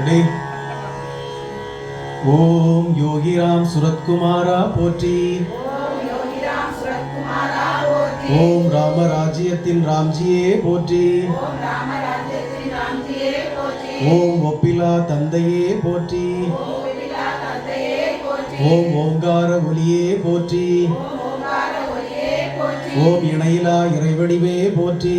Ready ஓம் யோகிராம் சுரத்குமாரா போற்றி. ஓம் ராமராஜ்யத்தின் ராம்ஜியே போற்றி. ஓம் ஒப்பிலா தந்தையே போற்றி. ஓம் ஓங்கார ஒளியே போற்றி. ஓம் இணையிலா இறைவடிவே போற்றி.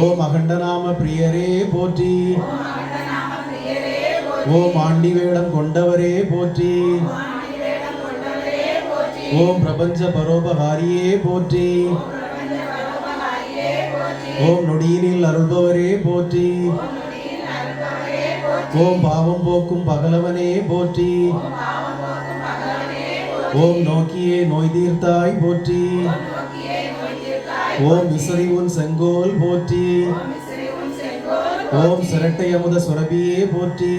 ஓம் அகண்டநாம பிரியரே போற்றி. ஓம் ஆண்டி வேடம் கொண்டவரே போற்றி. ஓம் பிரபஞ்ச பரோபகாரியே போற்றி. ஓம் நொடியினில் அருள்பவரே போற்றி. ஓம் பாவம் போக்கும் பகலவனே போற்றி. ஓம் நோக்கியே நோய் தீர்த்தாய் போற்றி. ஓம் விசறி உன் செங்கோல் போற்றி. ஓம் சிரட்டை அமுத சுரபியே போற்றி.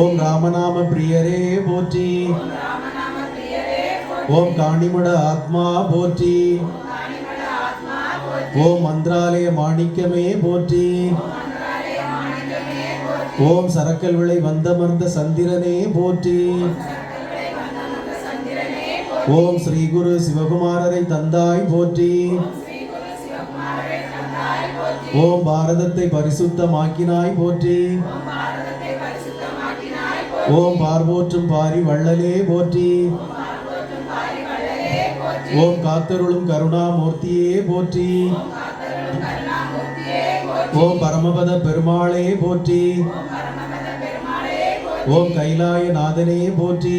ஓம் ராமநாம பிரியரே போற்றி. ஓம் காணிமட ஆத்மா போற்றி. ஓம் மந்திராலய மாணிக்கமே போற்றி. ஓம் சரக்கல் விளை வந்தமர்ந்த சந்திரனே போற்றி. ஓம் ஸ்ரீ குரு சிவகுமாரரை தந்தாய் போற்றி. ஓம் பாரதத்தை பரிசுத்தமாக்கினாய் போற்றி. ஓம் பார்வோற்றும் பாரி வள்ளலே போற்றி. ஓம் காத்தருளும் கருணாமூர்த்தியே போற்றி. ஓம் பரமபத பெருமாளே போற்றி. ஓம் கைலாய நாதனே போற்றி.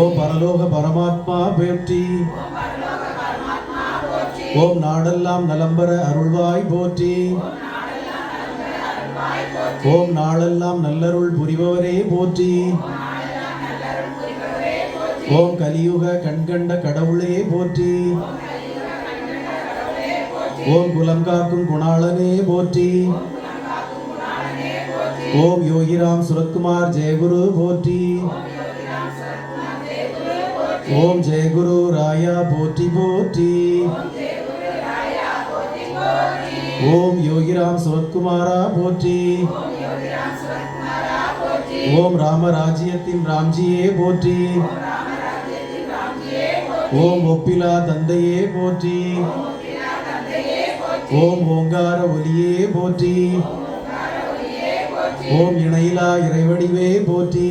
ஓம் பரலோக பரமாத்மா போற்றி. ஓம் நாடெல்லாம் நலம்பர அருள்வாய் போற்றி. ஓம் நாளெல்லாம் நல்லருள் புரிபவரே போற்றி. ஓம் கலியுக கண்கண்ட கடவுளே போற்றி. ஓம் குலம் காக்கும் குணாளனே போற்றி. ஓம் யோகிராம் சுரத்குமார் ஜெயகுரு போற்றி. ஓம் ஜெய குரு ராயா போற்றி போற்றி. ஓம் யோகிராம் சுரத்குமாரா போற்றி. ஓம் ராமராஜ்யத்தின் ராம்ஜியே போற்றி. ஓம் ஒப்பிலா தந்தையே போற்றி. ஓம் ஓங்கார ஒலியே போற்றி. ஓம் இணையிலா இறைவடிவே போற்றி.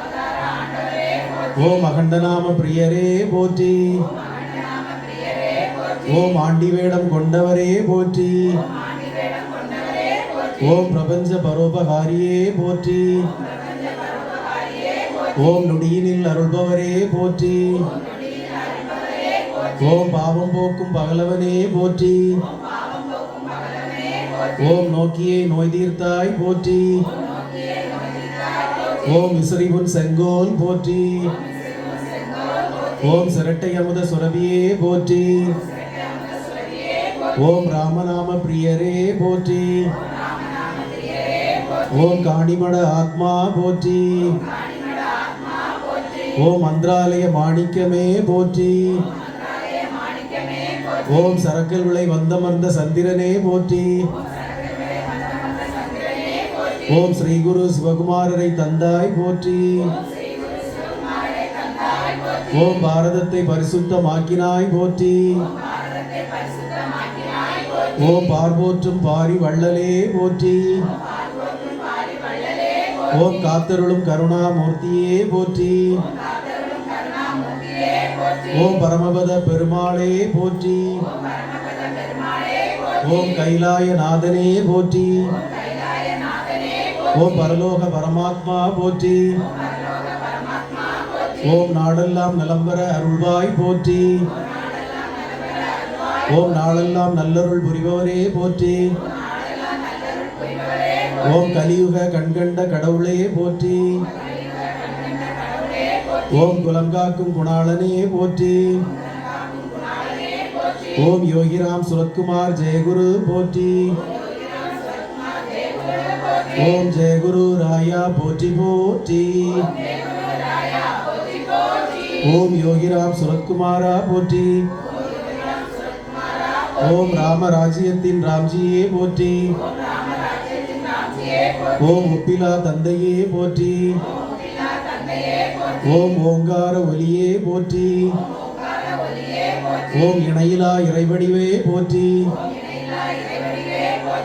ஓம் அகண்டநாம பிரியரே போற்றி. ஓம் ஆண்டி வேடம் கொண்டவரே போற்றி. ஓம் பிரபஞ்ச பரோபகாரியே போற்றி. ஓம் நொடியினில் அருள்பவரே போற்றி. ஓம் பாவம் போக்கும் பகலவனே போற்றி. ஓம் நோக்கியே நோய் தீர்த்தாய் போற்றி. ஓம் விசிறி செங்கோல் போற்றி. ஓம் சிரட்டை அமுத சுரபியே போற்றி. ஓம் ராமநாம பிரியரே போற்றி. ஓம் காணிமட ஆத்மா போற்றி. ஓம் மந்திராலய மாணிக்கமே போற்றி. ஓம் சரக்கல் விளை வந்தமர்ந்த சந்திரனே போற்றி. ஓம் ஸ்ரீ குரு சிவகுமாரரை தந்தாய் போற்றி. ஓம் பாரதத்தை பரிசுத்தமாக்கினாய் போற்றி. ஓம் பார்போற்றும் பாரி வள்ளலே போற்றி. ஓம் காத்தருளும் கருணாமூர்த்தியே போற்றி. ஓம் பரமபத பெருமாளே போற்றி. ஓம் கைலாய நாதனே போற்றி. ஓம் பரலோக பரமாத்மா போற்றி. ஓம் நாடெல்லாம் நலம்பெற அருள்வாய் போற்றி. ஓம் நாளெல்லாம் நல்லருள் புரிபவரே போற்றி. ஓம் கலியுக கண்கண்ட கடவுளே போற்றி. ஓம் குலங்காக்கும் குணாளனே போற்றி. ஓம் யோகிராம் சுரத்குமார் ஜெயகுரு போற்றி. ஓம் ஜெயகுரு ராயா போற்றி போற்றி. ஓம் யோகிராம் சுரத்குமாரா போற்றி. ஓம் ராமராஜ்யத்தின் ராம்ஜியே போற்றி. ஓம் உப்பிலா தந்தையே போற்றி. ஓம் ஓங்கார ஒலியே போற்றி. ஓம் இணையிலா இறைவடிவே போற்றி.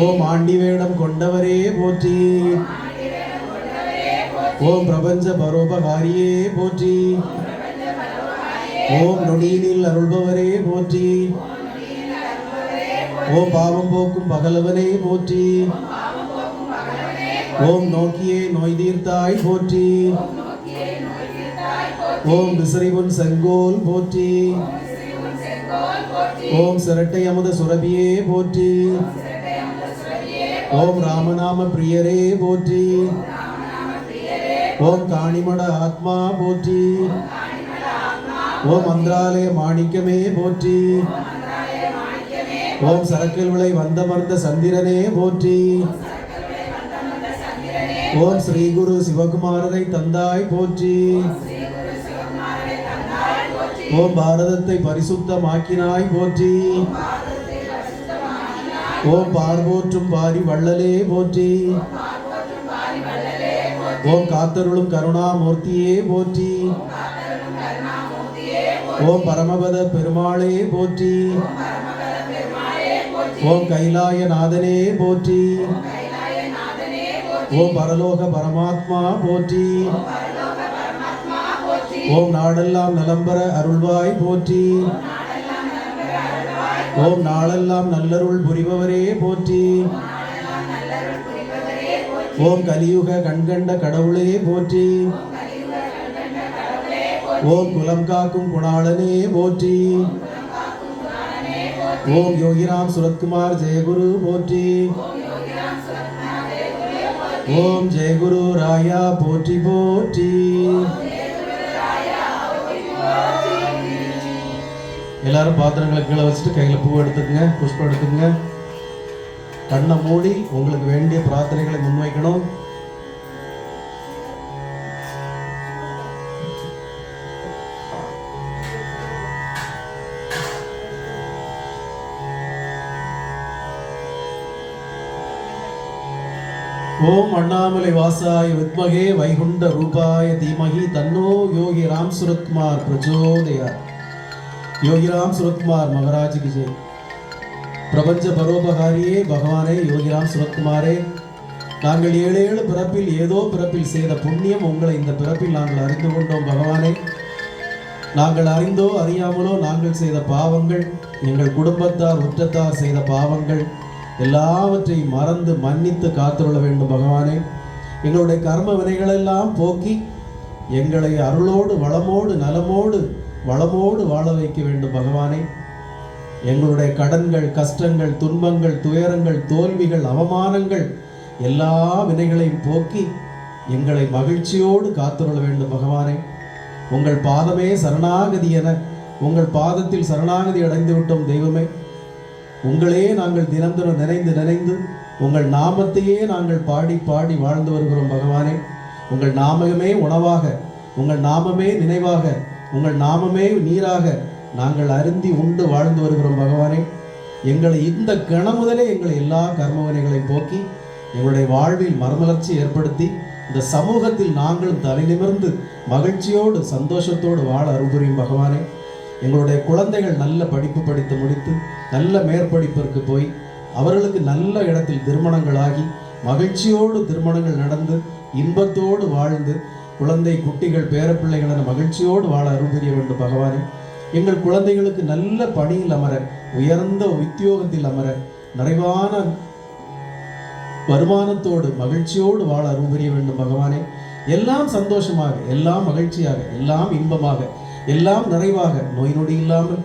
ஓம் ஆண்டி வேடம் கொண்டவரே போற்றி. ஓம் பிரபஞ்ச பரோபகாரியே போற்றி. ஓம் நொடியினில் அருள்பவரே போற்றி. ஓம் பாவம் போக்கும் பகலவனே போற்றி. ஓம் நோக்கியே நோய் தீர்த்தாய் போற்றி. ஓம் விசிறிவுன் செங்கோல் போற்றி. ஓம் சிரட்டை அமுத சுரபியே போற்றி. ஓம் ராமநாம பிரியரே போற்றி. ஓம் காணிமட ஆத்மா போற்றி. ஓம் மந்திராலய மாணிக்கமே போற்றி. ஓம் சரக்கில் விளை வந்தமர்ந்த சந்திரனே போற்றி. ஓம் ஸ்ரீ குரு சிவகுமாரரை தந்தாய் போற்றி. ஓம் பாரதத்தை பரிசுத்தமாக்கினாய் போற்றி. ஓம் பார்வோற்றும் பாரி வள்ளலே போற்றி. ஓம் காத்தருளும் கருணாமூர்த்தியே போற்றி. ஓம் பரமபத பெருமாளே போற்றி. ஓம் கைலாய நாதனே போற்றி. ஓம் பரலோக பரமாத்மா போற்றி. ஓம் நாடெல்லாம் நலம்பர அருள்வாய் போற்றி. ஓம் நாளெல்லாம் நல்லருள் புரிபவரே போற்றி. ஓம் கலியுக கண்கண்ட கடவுளே போற்றி. ஓம் குலம் காக்கும் குணாளனே போற்றி. ஓம் யோகிராம் சுரத்குமார் ஜெயகுரு போற்றி. ஓம் ஜெயகுரு ராயா போற்றி போற்றி. எல்லாரும் பாத்திரங்களை கீழே வச்சுட்டு கையில் பூ எடுத்துக்கங்க புஷ்பம் எடுத்துக்கங்க. கண்ணை மூடி உங்களுக்கு வேண்டிய பிரார்த்தனைகளை முன்வைக்கணும். ஓம் அண்ணாமலை வாசாய வித்மகே வைகுண்ட ரூபாய தீமகி தன்னோ யோகி ராம் சுரத்குமார் பிரச்சோதயா யோகிராம் சுரத்குமார் மகராஜ் கி ஜெய் பிரபஞ்ச பரோபகாரியே பகவானே யோகிராம் சுரத்குமாரே. நாங்கள் ஏழு ஏழு பிறப்பில் ஏதோ பிறப்பில் செய்த புண்ணியம் உங்களை இந்த பிறப்பில் நாங்கள் அறிந்து கொண்டோம் பகவானே. நாங்கள் அறிந்தோ அறியாமலோ நாங்கள் செய்த பாவங்கள் எங்கள் குடும்பத்தார் உற்றத்தார் செய்த பாவங்கள் எல்லாவற்றையும் மறந்து மன்னித்து காத்துள்ள வேண்டும் பகவானே. எங்களுடைய கர்ம வினைகளெல்லாம் போக்கி எங்களை அருளோடு வளமோடு நலமோடு வளமோடு வாழ வைக்க வேண்டும் பகவானே. எங்களுடைய கடன்கள் கஷ்டங்கள் துன்பங்கள் துயரங்கள் தோல்விகள் அவமானங்கள் எல்லா வினைகளையும் போக்கி எங்களை மகிழ்ச்சியோடு காத்துள்ள வேண்டும் பகவானே. உங்கள் பாதமே சரணாகதி என உங்கள் பாதத்தில் சரணாகதி அடைந்து விட்டோம் தெய்வமே. உங்களே நாங்கள் தினம் தினம் நினைந்து நினைந்து உங்கள் நாமத்தையே நாங்கள் பாடி பாடி வாழ்ந்து வருகிறோம் பகவானே. உங்கள் நாமகமே உணவாக உங்கள் நாமமே நினைவாக உங்கள் நாமமே நீராக நாங்கள் அருந்தி உண்டு வாழ்ந்து வருகிறோம் பகவானே. எங்களை இந்த கணம் முதலே எங்களை எல்லா கர்மவினைகளையும் போக்கி எங்களுடைய வாழ்வில் மறுமலர்ச்சி ஏற்படுத்தி இந்த சமூகத்தில் நாங்களும் தலை நிமிர்ந்து மகிழ்ச்சியோடு சந்தோஷத்தோடு வாழ அருள்புரியும் பகவானே. எங்களுடைய குழந்தைகள் நல்ல படிப்பு படித்து முடித்து நல்ல மேற்படிப்பிற்கு போய் அவர்களுக்கு நல்ல இடத்தில் திருமணங்களாகி மகிழ்ச்சியோடு திருமணங்கள் நடந்து இன்பத்தோடு வாழ்ந்து குழந்தை குட்டிகள் பேரப்பிள்ளைகள் என மகிழ்ச்சியோடு வாழ அருள் புரிய வேண்டும் பகவானே. எங்கள் குழந்தைகளுக்கு நல்ல பணியில் அமர உயர்ந்த உத்தியோகத்தில் அமர நிறைவான வருமானத்தோடு மகிழ்ச்சியோடு வாழ அருள் புரிய வேண்டும் பகவானே. எல்லாம் சந்தோஷமாக எல்லாம் மகிழ்ச்சியாக எல்லாம் இன்பமாக எல்லாம் நிறைவாக நோய் நொடி இல்லாமல்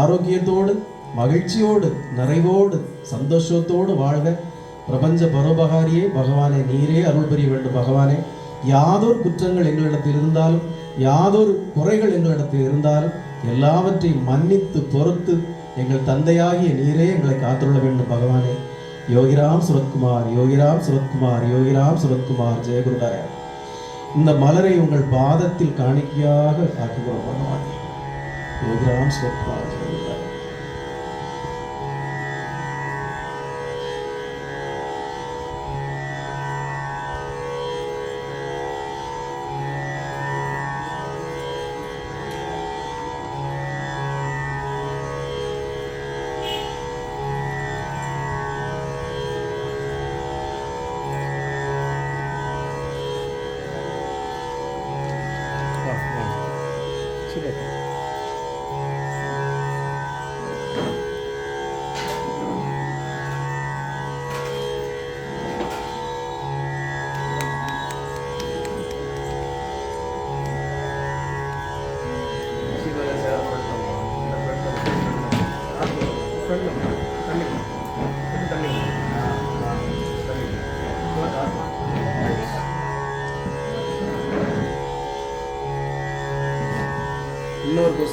ஆரோக்கியத்தோடு மகிழ்ச்சியோடு நிறைவோடு சந்தோஷத்தோடு வாழ்க. பிரபஞ்ச பரோபகாரியே பகவானே நீரே அருள் புரிய வேண்டும் பகவானே. யாதொரு குற்றங்கள் எங்களிடத்தில் இருந்தாலும் யாதொரு குறைகள் எங்களிடத்தில் இருந்தாலும் எல்லாவற்றையும் மன்னித்து பொறுத்து எங்கள் தந்தையாகிய நீரே எங்களை காத்துள்ள வேண்டும் பகவானே. யோகிராம் சுரத்குமார் யோகிராம் சுரத்குமார் யோகிராம் சுரத்குமார் ஜெயகுருடாய இந்த மலரை உங்கள் பாதத்தில் காணிக்கையாக ஆக்குகிறோம் பகவானே. யோகிராம் சுரத்குமார் ஜெயகுருடாய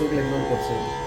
সেগুলো ইগনোর করছে।